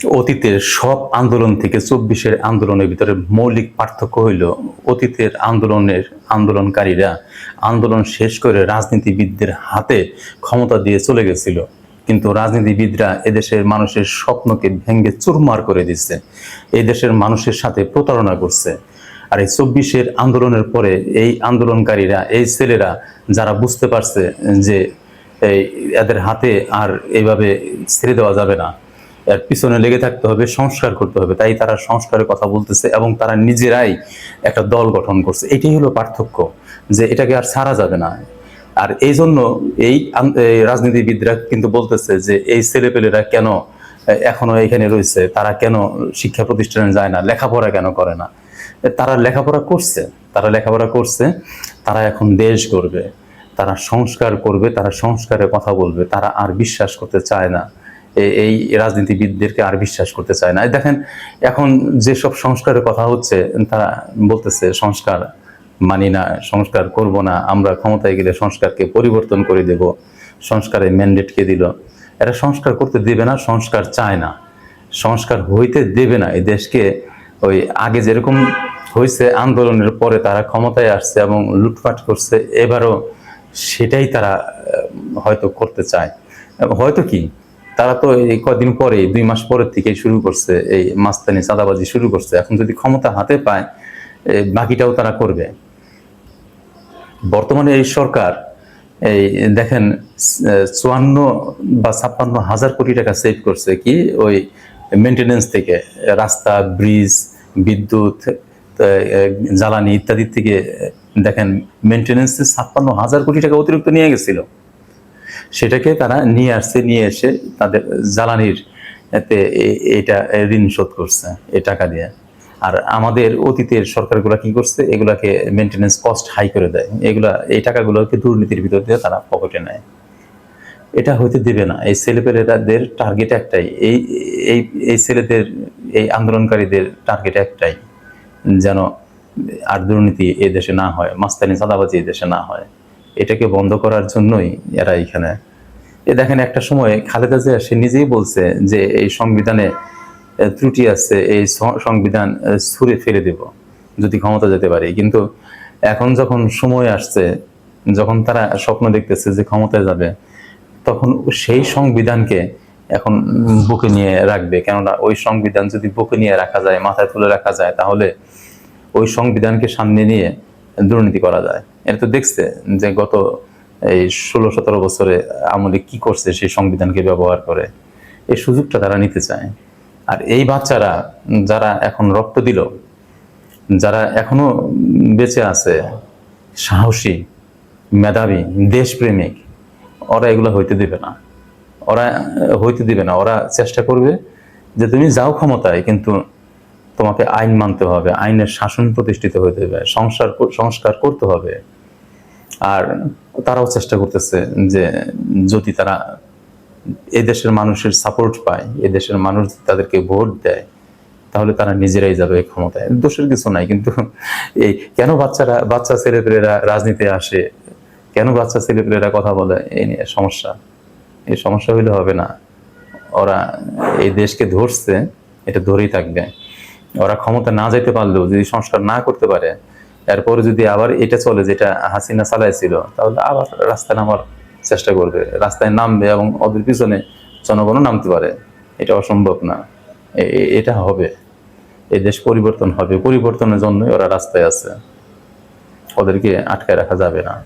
অতীতের সব আন্দোলন থেকে চব্বিশের আন্দোলনের ভিতরে মৌলিক পার্থক্য হইল অতীতের আন্দোলনের আন্দোলনকারীরা আন্দোলন শেষ করে রাজনীতিবিদদের হাতে ক্ষমতা দিয়ে চলে গেছিল। কিন্তু রাজনীতিবিদরা এদেশের মানুষের স্বপ্নকে ভেঙ্গে চুরমার করে দিচ্ছে। এই দেশের মানুষের সাথে প্রতারণা করছে। আর এই চব্বিশের আন্দোলনের পরে এই আন্দোলনকারীরা, এই ছেলেরা যারা বুঝতে পারছে যে এই এদের হাতে আর এইভাবে ছেড়ে দেওয়া যাবে না পিছনে লেগে থাকতে হবে, সংস্কার করতে হবে। তাই তারা সংস্কারের কথা বলতেছে এবং তারা নিজেরাই একটা দল গঠন করছে। এটাই হলো পার্থক্য, যে এটাকে আর ছাড়া যাবে না। আর এই জন্য এই রাজনীতিবিদরা কিন্তু বলতেছে যে এই ছেলেপেলেরা কেন এখনও এখানে রয়েছে? তারা কেন শিক্ষা প্রতিষ্ঠানে যায় না? লেখাপড়া কেন করে না? তারা লেখাপড়া করছে, তারা লেখাপড়া করছে, তারা এখন দেশ গড়বে, তারা সংস্কার করবে, তারা সংস্কারের কথা বলবে, তারা আর বিশ্বাস করতে চায় না। এই রাজনীতিবিদদেরকে আর বিশ্বাস করতে চায় না। দেখেন, এখন যেসব সংস্কারের কথা হচ্ছে, তারা বলতেছে, সংস্কার মানি না, সংস্কার করব না, আমরা ক্ষমতায় গেলে সংস্কারকে পরিবর্তন করে দেব, সংস্কারের ম্যান্ডেট কে দিল। এরা সংস্কার করতে দেবে না, সংস্কার চায় না। সংস্কার হইতে দেবে না। এই দেশকে ওই আগে যেরকম হয়েছে আন্দোলনের পরে তারা ক্ষমতায় আসছে এবং লুটপাট করছে, এবারও সেটাই তারা হয়তো করতে চায়। হয়তো কি? তারা তো এই কদিন পরে দুই মাস পরের থেকে শুরু করছে, এই মাস্তানি চাঁদাবাজি শুরু করছে। এখন যদি ক্ষমতা হাতে পায় বাকিটাও তারা করবে। বর্তমানে এই সরকার, এই দেখেন চুয়ান্ন বা ছাপ্পান্ন হাজার কোটি টাকা সেভ করছে কি ওই মেনটেনেন্স থেকে, রাস্তা ব্রিজ বিদ্যুৎ জ্বালানি ইত্যাদি থেকে, দেখেন মেনটেনেন্সে ছাপ্পান্ন হাজার কোটি টাকা অতিরিক্ত নিয়ে গেছিল। সেটাকে তারা নিয়ে আসছে, নিয়ে এসে তাদের জ্বালানির এতে এটা ঋণ শোধ করছে এই টাকা দিয়ে। আর আমাদের অতীতের সরকারগুলো কি করছে? এগুলাকে মেনটেনেন্স কস্ট হাই করে দেয়। এগুলা, এই টাকাগুলোকে দুর্নীতির ভিতর দিয়ে তারা পকেটে নেয়। এটা হইতে দেবে না। এই ছেলেপেলেদের টার্গেট একটাই। এই এই এই ছেলেদের, এই আন্দোলনকারীদের টার্গেট একটাই, যেন আর দুর্নীতি এই দেশে না হয়, মাস্তানি সাদাবাজি এই দেশে না হয়। এটাকে বন্ধ করার জন্যই এরা এখানে। এ দেখেন একটা সময় খালেদা জিয়া, সে নিজেই বলছে যে এই সংবিধানে ত্রুটি আছে, এই সংবিধান ছুঁড়ে ফেলে দেব, যদি ক্ষমতা যেতে পারি। কিন্তু এখন যখন সময় আসছে, যখন তারা স্বপ্ন দেখতেছে যে ক্ষমতায় যাবে, তখন সেই সংবিধানকে এখন বুকে নিয়ে রাখবে। কেননা ওই সংবিধান যদি বুকে নিয়ে রাখা যায়, মাথায় তুলে রাখা যায়, তাহলে ওই সংবিধানকে সামনে নিয়ে দুর্নীতি করা যায়। এটা তো দেখছে যে গত এই ষোলো, সতেরো বছরে আমলে কি করছে সেই সংবিধানকে ব্যবহার করে। এই সুযোগটা তারা নিতে চায়। আর এই বাচ্চারা যারা এখন রক্ত দিল, যারা এখনও বেঁচে আছে, সাহসী, মেধাবী, দেশপ্রেমিক, ওরা এগুলো হইতে দেবে না। ওরা হইতে দিবে না। ওরা চেষ্টা করবে যে তুমি যাও ক্ষমতায়, কিন্তু তোমাকে আইন মানতে হবে, আইনের শাসন প্রতিষ্ঠিত হতে হবে, সংসার সংস্কার করতে হবে। আর তারাও চেষ্টা করতেছে যে যদি তারা এই দেশের মানুষের সাপোর্ট পায় এই দেশের মানুষ তাদেরকে ভোট দেয়, তাহলে তারা নিজেরাই যাবে ক্ষমতায়। দোষের কিছু নাই, কিন্তু এই কেন বাচ্চারা, বাচ্চা ছেলেপেলেরা রাজনীতি আসে, কেন বাচ্চা ছেলেপেলেরা কথা বলে এই নিয়ে সমস্যা। এই সমস্যা হইলে হবে না। ওরা এই দেশকে ধরছে, এটা ধরেই থাকবে। ওরা ক্ষমতা না যেতে পারলেও, যদি সংস্কার না করতে পারে এরপরে যদি আবার এটা চলে, যেটা হাসিনা চালাইছিল, তাহলে আবার রাস্তায় নামার চেষ্টা করবে। রাস্তায় নামবে এবং ওদের পিছনে জনগণও নামতে পারে। এটা অসম্ভব না। এটা হবে। এই দেশ পরিবর্তন হবে। পরিবর্তনের জন্যই ওরা রাস্তায় আছে। ওদেরকে আটকায় রাখা যাবে না।